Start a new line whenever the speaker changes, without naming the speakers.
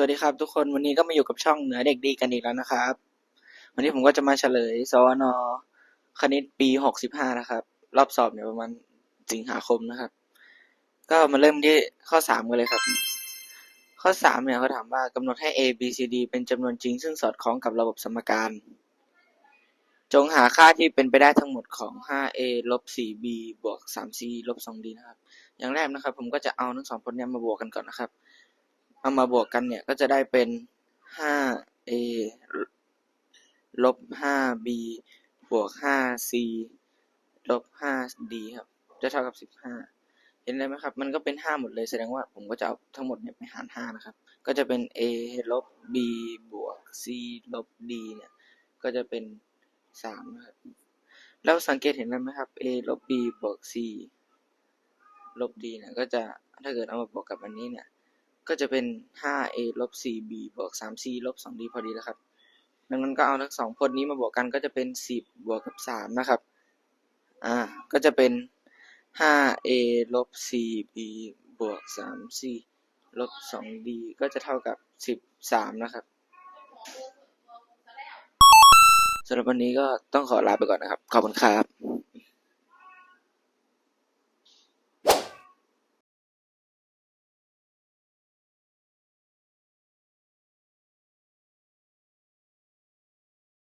สวัสดีครับทุกคนวันนี้ก็มาอยู่กับช่องเหนือเด็กดีกันอีกแล้วนะครับ วันนี้ผมก็จะมาเฉลยสวนคณิตปีหกสิบห้านะครับ รอบสอบเนี่ยประมาณสิงหาคมนะครับ ก็มาเริ่มที่ข้อสามกันเลยครับ ข้อสามเนี่ยเขาถามว่ากำหนดให้ a b c d เป็นจำนวนจริง ซึ่งสอดคล้องกับระบบสมการ จงหาค่าที่เป็นไปได้ทั้งหมดของ 5a ลบ 4b บวก 3c ลบ 2d นะครับ อย่างแรกนะครับ ผมก็จะเอาทั้งสองผลเนี้มาบวกกันก่อนนะครับ เอามาบวกกันเนี่ยก็จะได้เป็น 5a ลบ 5b บวก 5c ลบ 5d ครับ จะเท่ากับ 15 เห็นเลยไหมครับ มันก็เป็น 5 หมดเลย แสดงว่าผมก็จะเอาทั้งหมดเนี่ยไปหาร 5 นะครับ ก็จะเป็น a ลบ b บวก c ลบ d เนี่ย ก็จะเป็น 3 นะครับ แล้วสังเกตเห็นไหมครับ a ลบ b บวก c ลบ d เนี่ย ก็จะ ถ้าเกิดเอามาบวกกับอันนี้เนี่ย ก็จะเป็น 5a ลบ 4b บวก 3c ลบ 2d พอดีแล้วครับ ดังนั้นก็เอาทั้งสองพจน์นี้มาบวกกันก็จะเป็น 10 บวกกับ 3 นะครับ อ่า ก็จะเป็น 5a ลบ 4b บวก 3c ลบ 2d ก็จะเท่ากับ 13 นะครับสำหรับวันนี้ก็ต้องขอลาไปก่อนนะครับ ขอบคุณครับ